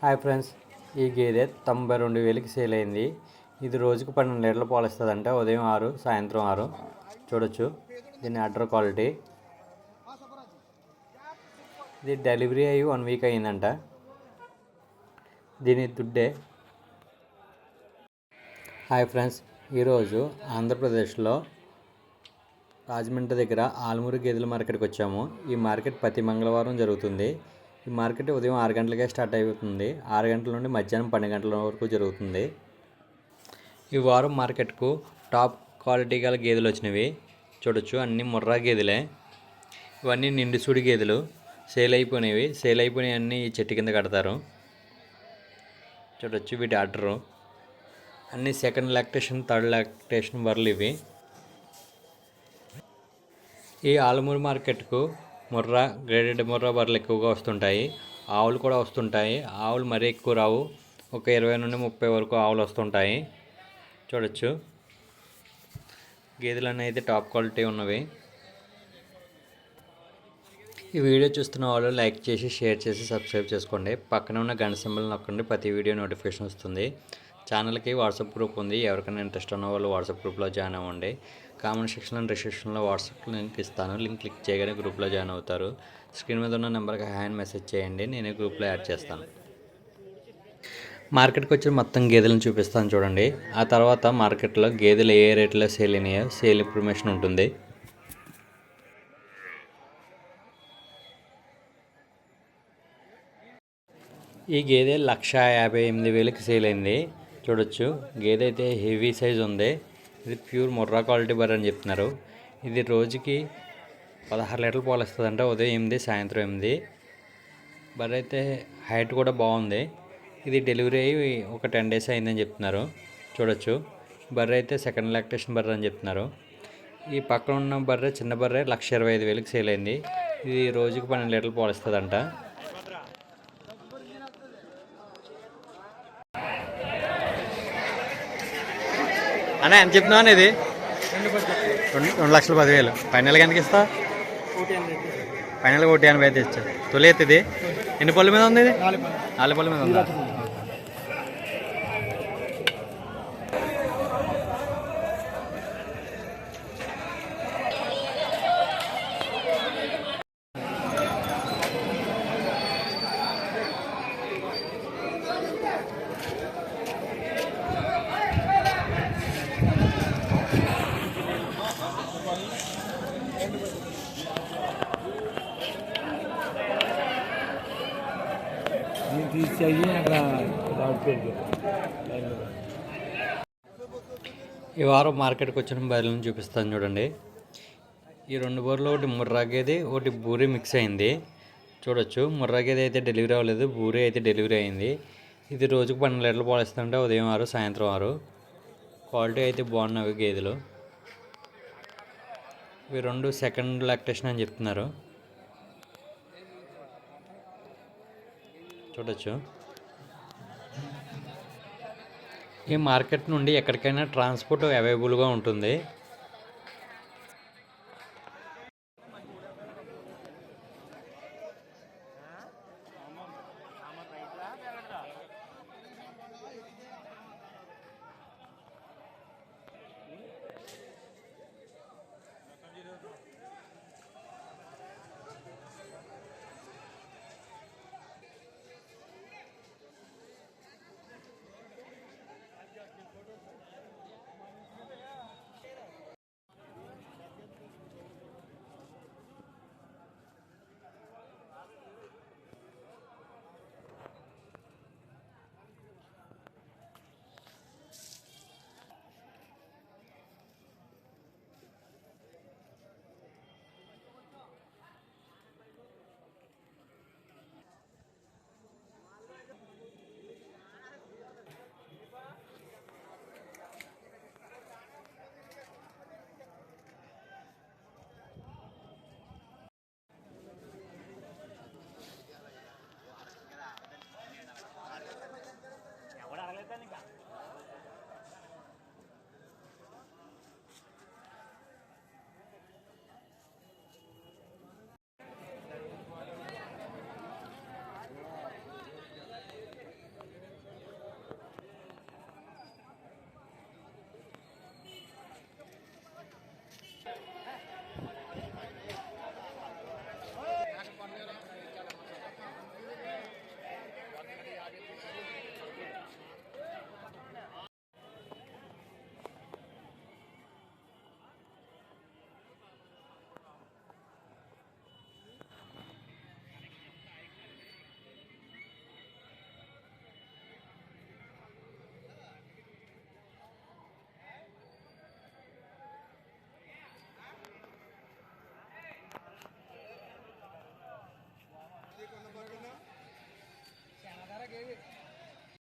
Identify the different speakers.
Speaker 1: Hi friends ఈ గేదె తొంభై రెండు వేలకి సేల్ అయింది. ఇది రోజుకు పన్నెండు లీటర్లు పాలు ఇస్తుందంట. ఉదయం ఆరు సాయంత్రం ఆరు. చూడొచ్చు. దీని అడ్డర్ క్వాలిటీ. ఇది డెలివరీ అయ్యి వన్ వీక్ అయిందంట దీని దుడ్డే. హాయ్ ఫ్రెండ్స్ ఈరోజు ఆంధ్రప్రదేశ్లో రాజమండ్రి దగ్గర ఆలమూరు గేదెల మార్కెట్కి వచ్చాము. ఈ మార్కెట్ ప్రతి మంగళవారం జరుగుతుంది. ఈ మార్కెట్ ఉదయం ఆరు గంటలకే స్టార్ట్ అయిపోతుంది. ఆరు గంటల నుండి మధ్యాహ్నం పన్నెండు గంటల వరకు జరుగుతుంది. ఈ వారం మార్కెట్కు టాప్ క్వాలిటీ గల గేదెలు వచ్చినవి. చూడొచ్చు అన్ని ముర్రా గేదెలే. ఇవన్నీ నిండుసూడి గేదెలు. సేల్ అయిపోయినవి. సేల్ అయిపోయినవి అన్నీ ఈ చెట్టు కింద కడతారు. చూడొచ్చు వీటి ఆర్డరు. అన్ని సెకండ్ లాక్టేషన్ థర్డ్ లాక్టేషన్ బర్రెలు ఇవి. ఈ ఆలమూరు మార్కెట్కు ముర్రా గ్రేడెడ్ ముర్రా బర్రెలు ఎక్కువగా వస్తుంటాయి. ఆవులు కూడా వస్తుంటాయి. ఆవులు మరీ ఎక్కువ రావు. ఒక ఇరవై నుండి ముప్పై వరకు ఆవులు వస్తుంటాయి. చూడొచ్చు. గేదెలు అనేది టాప్ క్వాలిటీ ఉన్నవి. ఈ వీడియో చూస్తున్న వాళ్ళు లైక్ చేసి షేర్ చేసి సబ్స్క్రైబ్ చేసుకోండి. పక్కన ఉన్న గంట సింబల్ నొక్కండి. ప్రతి వీడియో నోటిఫికేషన్ వస్తుంది. ఛానల్కి వాట్సాప్ గ్రూప్ ఉంది. ఎవరికైనా ఇంట్రెస్ట్ ఉన్న వాళ్ళు వాట్సాప్ గ్రూప్లో జాయిన్ అవ్వండి. కామెంట్ సెక్షన్లో రిసెప్షన్లో వాట్సాప్ లింక్ ఇస్తాను. లింక్ క్లిక్ చేయగానే గ్రూప్లో జాయిన్ అవుతారు. స్క్రీన్ మీద ఉన్న నెంబర్కి హ్యాండ్ మెసేజ్ చేయండి. నేను గ్రూప్లో యాడ్ చేస్తాను. మార్కెట్కి వచ్చిన మొత్తం గేదెలను చూపిస్తాను చూడండి. ఆ తర్వాత మార్కెట్లో గేదెలు ఏ రేట్లో సేల్ అయినాయో సేల్ ఇన్ఫర్మేషన్ ఉంటుంది. ఈ గేదె లక్ష యాభై ఎనిమిది వేలకి సేల్ అయింది. చూడొచ్చు. గేదె అయితే హెవీ సైజ్ ఉంది. ఇది ప్యూర్ ముర్రా క్వాలిటీ బర్రె అని చెప్తున్నారు. ఇది రోజుకి పదహారు లీటర్లు పాలు ఇస్తుందంట ఉదయం ఎనిమిది సాయంత్రం ఎనిమిది. బర్రె అయితే హైట్ కూడా బాగుంది. ఇది డెలివరీ అయ్యి ఒక టెన్ డేస్ అయిందని చెప్తున్నారు. చూడొచ్చు. బర్రె అయితే సెకండ్ లాక్టేషన్ బర్రె అని చెప్తున్నారు. ఈ పక్కన ఉన్న బర్రె చిన్న బర్రె లక్ష ఇరవై ఐదు వేలకు సేల్ అయింది. ఇది రోజుకి పన్నెండు లీటర్లు పాలు అన్న ఎంత చెప్తున్నావు అనేది? రెండు రెండు లక్షల పదివేలు. ఫైనల్గా ఎంతకి ఇస్తా? ఫైనల్గా ఒకటి ఎనభై అయితే ఇచ్చా తొలి ఇది ఎన్ని పళ్ళ మీద ఉంది ఇది? నాలుగు పళ్ళ మీద ఉందా?
Speaker 2: తీసి అయ్యి అక్కడ
Speaker 1: ఈ వారం మార్కెట్కి వచ్చిన బయలుని చూపిస్తాను చూడండి. ఈ రెండు బోర్లు ఒకటి ముర్రా గేదె ఒకటి బూరి మిక్స్ అయింది. చూడొచ్చు ముర్రా గేదె అయితే డెలివరీ అవ్వలేదు బూరి అయితే డెలివరీ అయింది. ఇది రోజుకు పన్నెండు లీటర్లు పాలు ఉదయం ఆరు సాయంత్రం ఆరు. క్వాలిటీ అయితే బాగున్నవి గేదెలు. ఇవి రెండు సెకండ్ లాక్టేషన్ అని చెప్తున్నారు. చూడొచ్చు. ఈ మార్కెట్ నుండి ఎక్కడికైనా ట్రాన్స్పోర్ట్ అవైలబుల్గా ఉంటుంది.